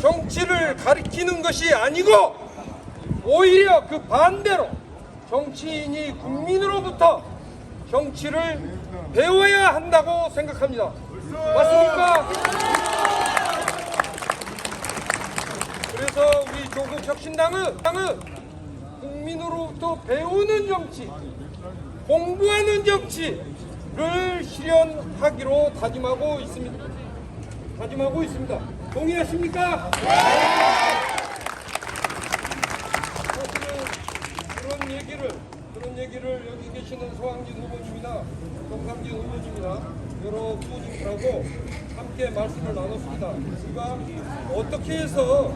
정치를 가리키는 것이 아니고 오히려 그 반대로 정치인이 국민으로부터 정치를 배워야 한다고 생각합니다. 맞습니까? 그래서 우리 조국 혁신당은 당은 국민으로부터 배우는 정치, 공부하는 정치를 실현하기로 다짐하고 있습니다. 다짐하고 있습니다. 동의하십니까? 사실은 그런 얘기를 그런 얘기를 여기 계시는 소왕진 후보님이나 정상진 후보님이나 여러 후보님들하고 함께 말씀을 나눴습니다. 우리가 어떻게 해서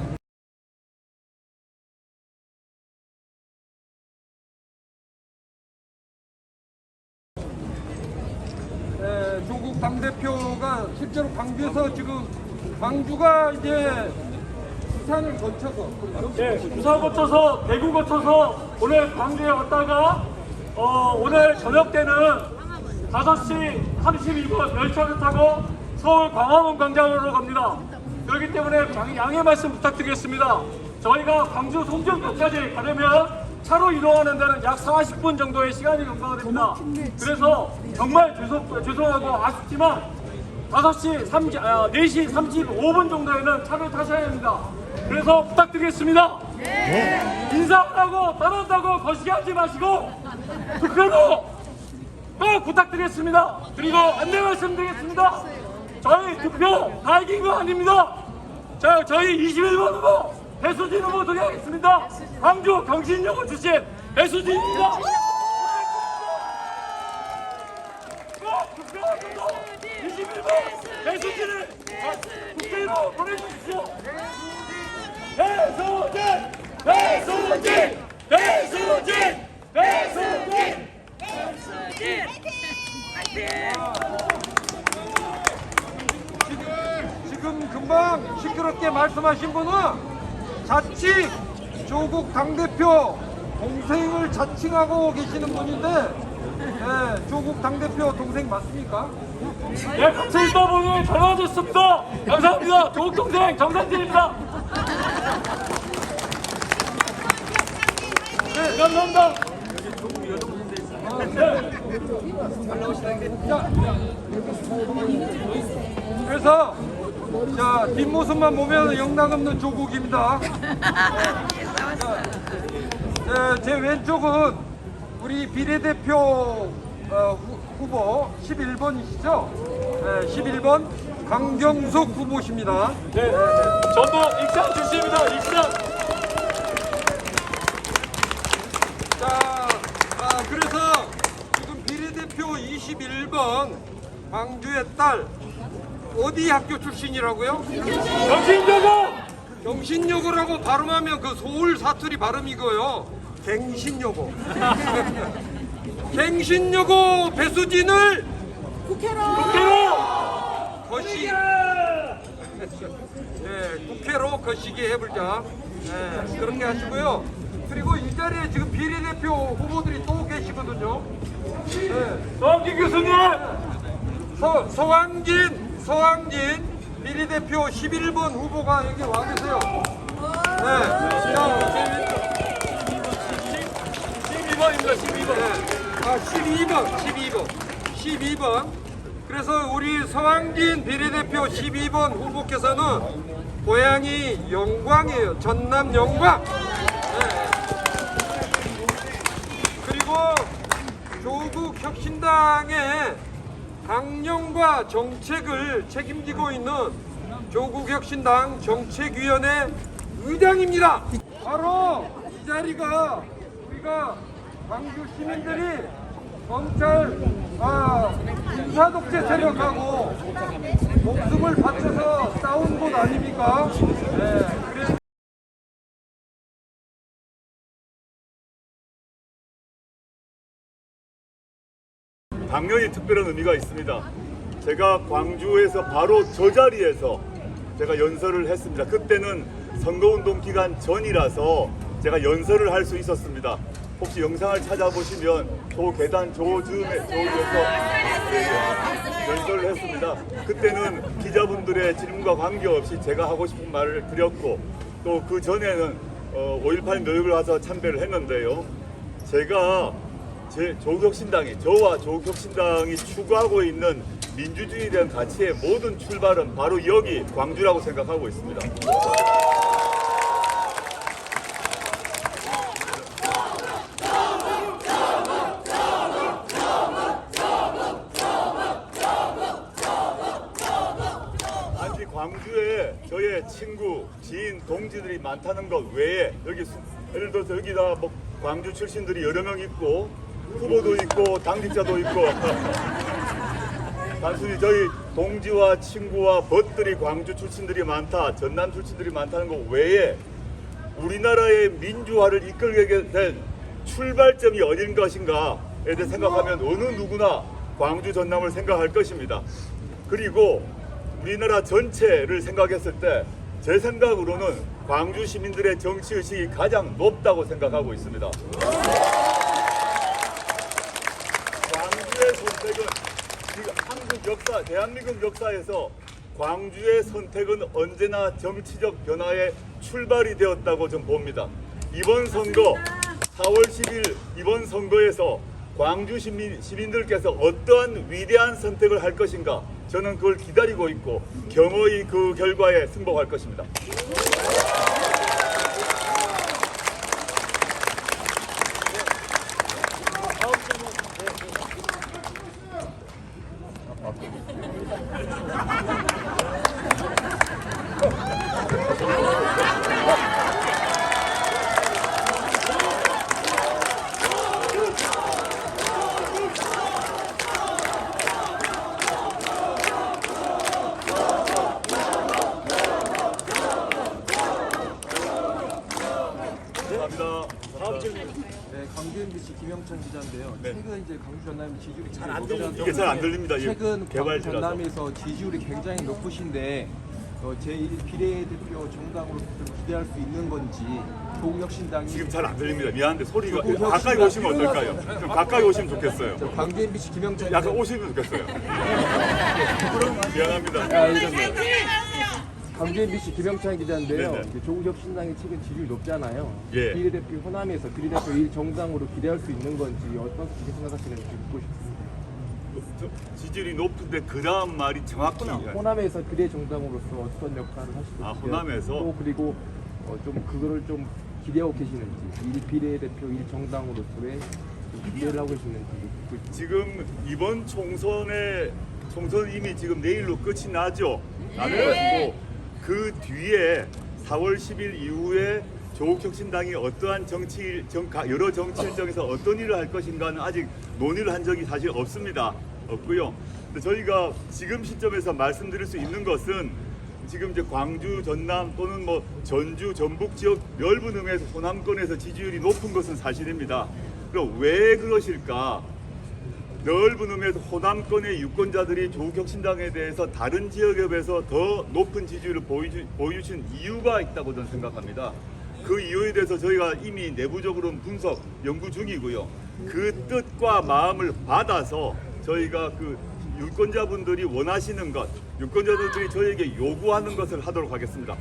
에, 조국 당대표가 실제로 광주에서 지금 광주가 이제 부산을 거쳐서 네, 부산 거쳐서 대구 거쳐서 오늘 광주에 왔다가 어, 오늘 저녁 때는 5시 32분 열차를 타고 서울 광화문 광장으로 갑니다. 그렇기 때문에 양- 양해 말씀 부탁드리겠습니다. 저희가 광주 송정역까지 가려면 차로 이동하는 데는 약 40분 정도의 시간이 경과가 됩니다. 그래서 정말 죄송, 죄송하고 아쉽지만 5시 30, 아, 4시 35분 정도에는 차를 타셔야 합니다. 그래서 부탁드리겠습니다. 인사하고 떠난다고 거시기 하지 마시고 투표로 꼭 부탁드리겠습니다. 그리고 안내 말씀드리겠습니다. 저희 투표 다 이긴 거 아닙니다. 자, 저희 21번 후보 배수진 후보 소개하겠습니다. 광주 경신여고 출신 배수진입니다. 꼭 투표하셔서 21번 배수진을 국회로 보내주십시오. 배수진! 배수진! 배수진! 배수진! 지금 금방 시끄럽게 말씀하신 분은 자칭 조국 당대표 동생을 자칭하고 계시는 분인데 예, 조국 당대표 동생 맞습니까? 네, 같이 있다 보니 달라졌습니다. 감사합니다. 조국 동생 정상진입니다. 네, 감사합니다. 그래서 자 뒷모습만 보면 영락 없는 조국입니다. 네, 제 왼쪽은 우리 비례대표 어, 후, 후보 11번이시죠? 네, 11번 강경숙 후보십니다. 네, 전부 익산 출신입니다. 익산. 자, 아, 그래서 지금 비례대표 21번 광주의 딸 어디 학교 출신이라고요? 정신여고 경신여고라고 발음하면 그 서울 사투리 발음이고요. 갱신여고. 갱신여고 배수진을 국회로 거시, 네, 국회로 거시기 해볼자. 네, 그렇게 하시고요. 그리고 이 자리에 지금 비례대표 후보들이 또 계시거든요. 네, 정기 교수님. 서, 서왕진, 서왕진 비례대표 11번 후보가 여기 와 계세요. 네. 자, 12번입니다. 12번. 아, 12번, 12번, 12번. 그래서 우리 서왕진 비례대표 12번 후보께서는 고향이 영광이에요. 전남 영광. 네. 그리고 조국 혁신당의 강령과 정책을 책임지고 있는 조국 혁신당 정책위원회 의장입니다. 바로 이 자리가 우리가 광주 시민들이 검찰 아, 인사독재 세력하고 목숨을 바쳐서 싸운 곳 아닙니까? 네, 당연히 특별한 의미가 있습니다. 제가 광주에서 바로 저 자리에서 제가 연설을 했습니다. 그때는 선거운동 기간 전이라서 제가 연설을 할 수 있었습니다. 혹시 영상을 찾아보시면 조 계단 조즈에 조에서 연설을 했습니다. 그때는 기자분들의 질문과 관계없이 제가 하고 싶은 말을 드렸고 또 그 전에는 어, 5.18 노역을 와서 참배를 했는데요. 제가 제 조국혁신당이 저와 조국혁신당이 추구하고 있는 민주주의에 대한 가치의 모든 출발은 바로 여기 광주라고 생각하고 있습니다. 단지 광주에 저의 친구, 지인, 동지들이 많다는 것 외에 여기 수- 예를 들어서 여기다 뭐 광주 출신들이 여러 명 있고 후보도 있고 당직자도 있고 단순히 저희 동지와 친구와 벗들이 광주 출신들이 많다, 전남 출신들이 많다는 것 외에 우리나라의 민주화를 이끌게 된 출발점이 어딘 것인가에 대해 생각하면 어느 누구나 광주 전남을 생각할 것입니다. 그리고 우리나라 전체를 생각했을 때 제 생각으로는 광주 시민들의 정치 의식이 가장 높다고 생각하고 있습니다. 광주의 선택은 지금 한국 역사, 대한민국 역사에서 광주의 선택은 언제나 정치적 변화의 출발이 되었다고 좀 봅니다. 이번 선거 4월 10일 이번 선거에서 광주 시민, 시민들께서 어떠한 위대한 선택을 할 것인가 저는 그걸 기다리고 있고 경허히 그 결과에 승복할 것입니다. 다음 질문. 네, 광주 MBC 김영찬 기자인데요. 네. 최근 이제 광주 전남 지지율이 잘 안 들리는데 이게 잘 안 들립니다. 최근 광주 개발지라서. 전남에서 지지율이 굉장히 높으신데 어, 제1 비례대표 정당으로 기대할 수 있는 건지 조국혁신당이 지금 잘 안 들립니다. 미안한데 소리가 가까이 씨가 오시면 어떨까요? 좀 가까이 오시면 좋겠어요. 저 광주 MBC 김영찬 약간 오시면 좋겠어요. 미안합니다. 광주 MBC 김영찬 기자인데요. 네네. 이제 조국혁 신당이 최근 지지율이 높잖아요. 예. 비례대표 호남에서 비례대표 1 정당으로 기대할 수 있는 건지 어떻게 생각하시는지 묻고 싶습니다. 저 지지율이 높은데 그 다음 말이 정확히 호남에서 비례 정당으로서 어떤 역할을 하시고 아? 호남에서? 또 그리고 어, 좀 그거를 좀 기대하고 계시는지 일 비례대표 일 정당으로서의 좀 기대를 하고 계시는지 묻고 싶습니다. 지금 이번 총선에 총선 이미 지금 내일로 끝이 나죠. 나가지고 그 뒤에 4월 10일 이후에 조국혁신당이 어떠한 정치 정, 가- 여러 정치 일정에서 어떤 일을 할 것인가는 아직 논의를 한 적이 사실 없습니다. 없고요. 저희가 지금 시점에서 말씀드릴 수 있는 것은 지금 이제 광주, 전남 또는 뭐 전주, 전북 지역 넓은 의미에서 호남권에서 지지율이 높은 것은 사실입니다. 그럼 왜 그러실까? 넓은 의미에서 호남권의 유권자들이 조국혁신당에 대해서 다른 지역에 비해서 더 높은 지지율을 보여주, 보여주신 이유가 있다고 저는 생각합니다. 그 이유에 대해서 저희가 이미 내부적으로 분석, 연구 중이고요. 그 뜻과 마음을 받아서 저희가 그 유권자분들이 원하시는 것, 유권자분들이 저희에게 요구하는 것을 하도록 하겠습니다.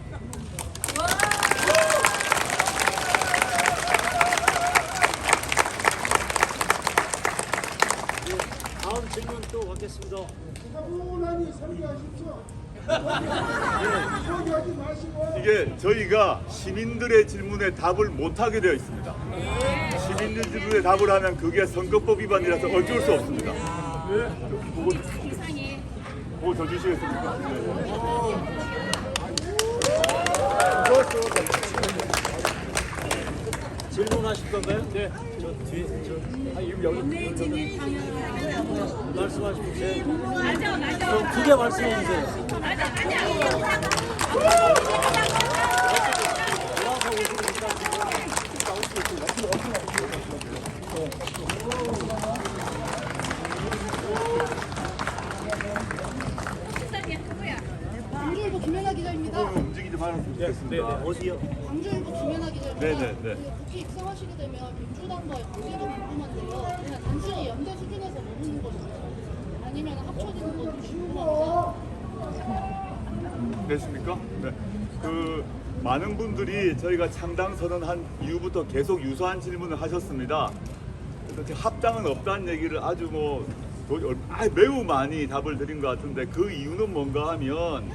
다음 차분하게 설계하십시오. 설계하지 마시고 이게 저희가 시민들의 질문에 답을 못하게 되어 있습니다. 시민들 질문에 답을 하면 그게 선거법 위반이라서 어쩔 수 없습니다. 보고, 보고 저 주시겠습니까? 질문하실 건가요? 네. 저 뒤에 저 아, 여기 여기 말씀하시면 두개 말씀해 주세요. 한겨울보 김연아 기자입니다. 움직이지 좀 알았으면 좋겠습니다. 어디요? 네, 네, 네. 그 국회 입성하시게 되면 민주당과의 관계가 궁금한데요. 그냥 단순히 연대 수준에서 머무는 것인가요? 아니면 합쳐지는 것도 궁금합니다. 됐습니까? 네. 그 많은 분들이 저희가 창당 선언한 이후부터 계속 유사한 질문을 하셨습니다. 그래서 합당은 없다는 얘기를 아주 뭐 도- 아, 매우 많이 답을 드린 것 같은데 그 이유는 뭔가 하면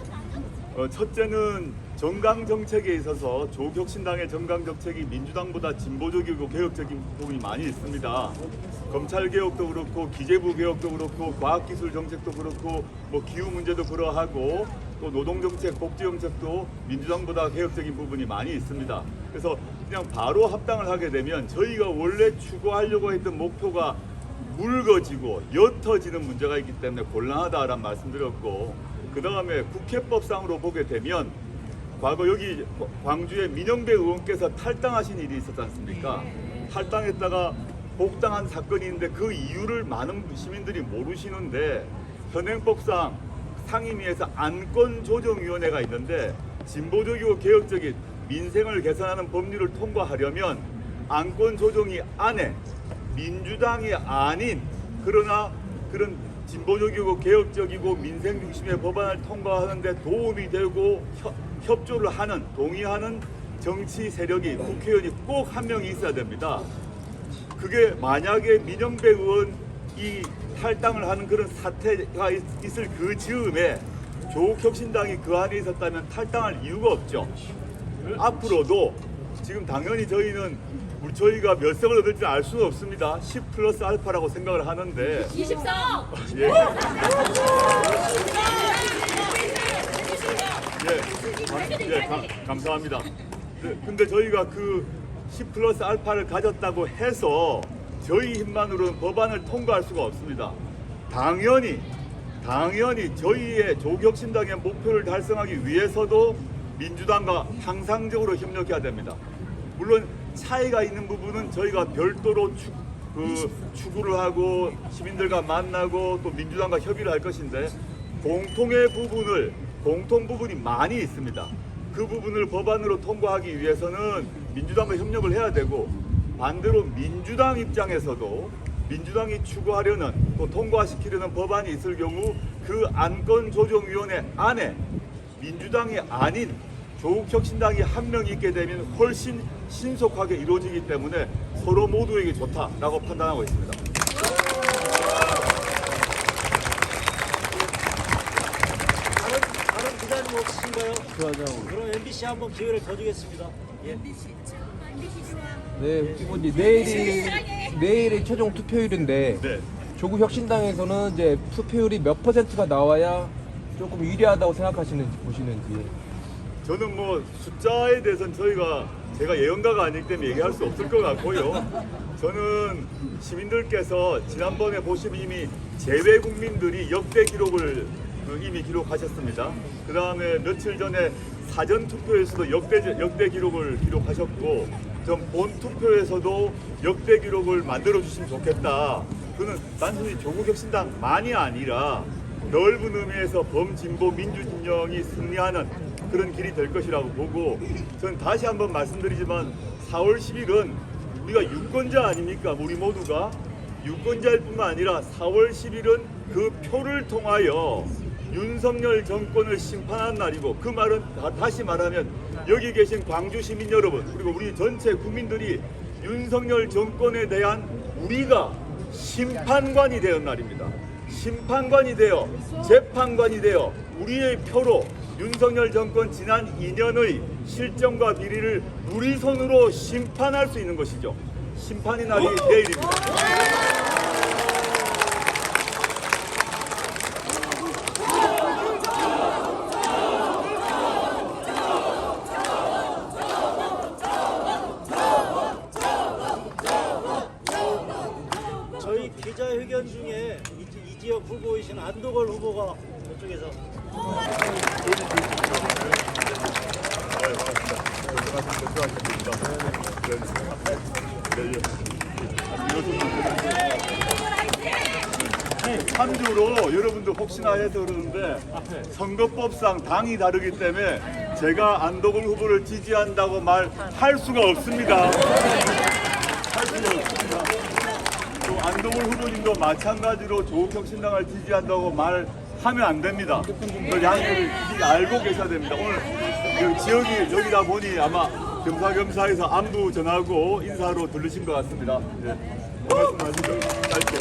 어, 첫째는 정강 정책에 있어서 조국혁신당의 정강 정책이 민주당보다 진보적이고 개혁적인 부분이 많이 있습니다. 검찰 개혁도 그렇고 기재부 개혁도 그렇고 과학기술 정책도 그렇고 뭐 기후 문제도 그러하고 또 노동 정책, 복지 정책도 민주당보다 개혁적인 부분이 많이 있습니다. 그래서 그냥 바로 합당을 하게 되면 저희가 원래 추구하려고 했던 목표가 묽어지고 옅어지는 문제가 있기 때문에 곤란하다라는 말씀드렸고 그 다음에 국회법상으로 보게 되면 과거 여기 광주에 민영배 의원께서 탈당하신 일이 있었지 않습니까? 탈당했다가 복당한 사건이 있는데 그 이유를 많은 시민들이 모르시는데 현행법상 상임위에서 안건조정위원회가 있는데 진보적이고 개혁적인 민생을 개선하는 법률을 통과하려면 안건조정위 안에 민주당이 아닌 그러나 그런 진보적이고 개혁적이고 민생 중심의 법안을 통과하는데 도움이 되고 협, 협조를 하는 동의하는 정치 세력이 국회의원이 꼭 한 명이 있어야 됩니다. 그게 만약에 민영배 의원 이 탈당을 하는 그런 사태가 있, 있을 그 즈음에 조국혁신당이 그 안에 있었다면 탈당할 이유가 없죠. 앞으로도 지금 당연히 저희는 저희가 몇 석을 얻을지 알 수는 없습니다. 10 플러스 알파라고 생각을 하는데 20석! 예. 예, 감, 예, 감, 감사합니다. 네, 근데 저희가 그 10 플러스 알파를 가졌다고 해서 저희 힘만으로는 법안을 통과할 수가 없습니다. 당연히, 당연히 저희의 조국혁신당의 목표를 달성하기 위해서도 민주당과 항상적으로 협력해야 됩니다. 물론 차이가 있는 부분은 저희가 별도로 추, 그 추구를 하고 시민들과 만나고 또 민주당과 협의를 할 것인데 공통의 부분을 공통 부분이 많이 있습니다. 그 부분을 법안으로 통과하기 위해서는 민주당과 협력을 해야 되고 반대로 민주당 입장에서도 민주당이 추구하려는 또 통과시키려는 법안이 있을 경우 그 안건조정위원회 안에 민주당이 아닌 조국혁신당이 한 명 있게 되면 훨씬 신속하게 이루어지기 때문에 서로 모두에게 좋다라고 판단하고 있습니다. 다른 다른 기자님 없으신가요? 그럼 MBC 한번 기회를 더 주겠습니다. 예. 네, 후보님 내일이 내일이 최종 투표일인데 네. 조국 혁신당에서는 이제 투표율이 몇 퍼센트가 나와야 조금 유리하다고 생각하시는지 보시는지. 저는 뭐 숫자에 대해서는 저희가 제가 예언가가 아니기 때문에 얘기할 수 없을 것 같고요. 저는 시민들께서 지난번에 보시면 이미 제외 국민들이 역대 기록을 그 이미 기록하셨습니다. 그 다음에 며칠 전에 사전 투표에서도 역대 역대 기록을 기록하셨고, 전본 투표에서도 역대 기록을 만들어 주시면 좋겠다. 그는 단순히 조국혁신당만이 아니라 넓은 의미에서 범진보 민주진영이 승리하는 그런 길이 될 것이라고 보고 저는 다시 한번 말씀드리지만 4월 10일은 우리가 유권자 아닙니까? 우리 모두가 유권자일 뿐만 아니라 4월 10일은 그 표를 통하여 윤석열 정권을 심판한 날이고 그 말은 다, 다시 말하면 여기 계신 광주 시민 여러분 그리고 우리 전체 국민들이 윤석열 정권에 대한 우리가 심판관이 되는 날입니다. 심판관이 되어 재판관이 되어 우리의 표로 윤석열 정권 지난 2년의 실정과 비리를 우리 손으로 심판할 수 있는 것이죠. 심판의 날이 내일입니다. 저희 기자회견 중에 이, 이 지역 후보이신 안도걸 후보가 저쪽에서 한 주로 여러분들 혹시나 해서 그러는데 선거법상 당이 다르기 때문에 제가 안도걸 후보를 지지한다고 말할 수가 없습니다. 할 수가 없습니다. 또 안동훈 후보님도 마찬가지로 조국혁 신당을 지지한다고 말하면 안 됩니다. 그 양해를 알고 계셔야 됩니다. 오늘 그 지역이 여기다 보니 아마 겸사겸사해서 안부 전하고 인사로 들르신 것 같습니다. 네. 말씀하시죠. 짧게.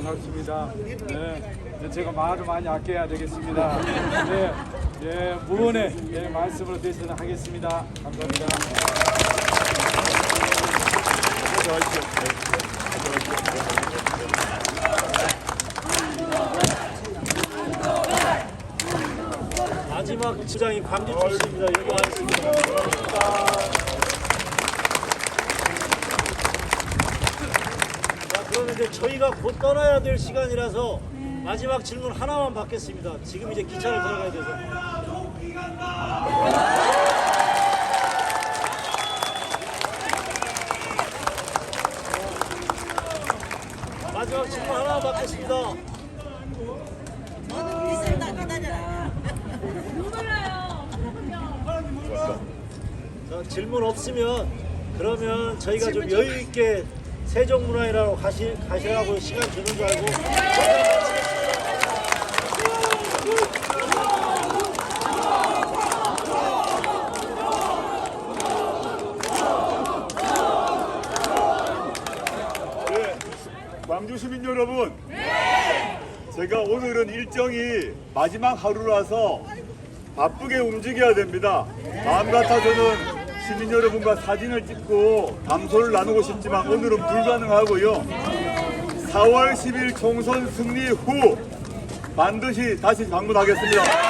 반갑습니다. 네, 제가 말을 많이 아껴야 되겠습니다. 네, 예, 무언의 예, 말씀으로 대신을 하겠습니다. 감사합니다. 마지막 주장이 광주 출신입니다. 와 있습니다. 자, 그러면 이제 저희가 곧 떠나야 될 시간이라서 마지막 질문 하나만 받겠습니다. 지금 이제 기차를 들어가야 돼서. 마지막 질문 하나만 받겠습니다. 자, 질문 없으면 그러면 저희가 좀 여유 있게 세종문화회라고 가시, 가시라고 시간 주는 줄 알고 네, 광주 시민 여러분. 제가 오늘은 일정이 마지막 하루라서 바쁘게 움직여야 됩니다. 마음 같아서는 시민 여러분과 사진을 찍고 담소를 나누고 싶지만 오늘은 불가능하고요. 4월 10일 총선 승리 후 반드시 다시 방문하겠습니다.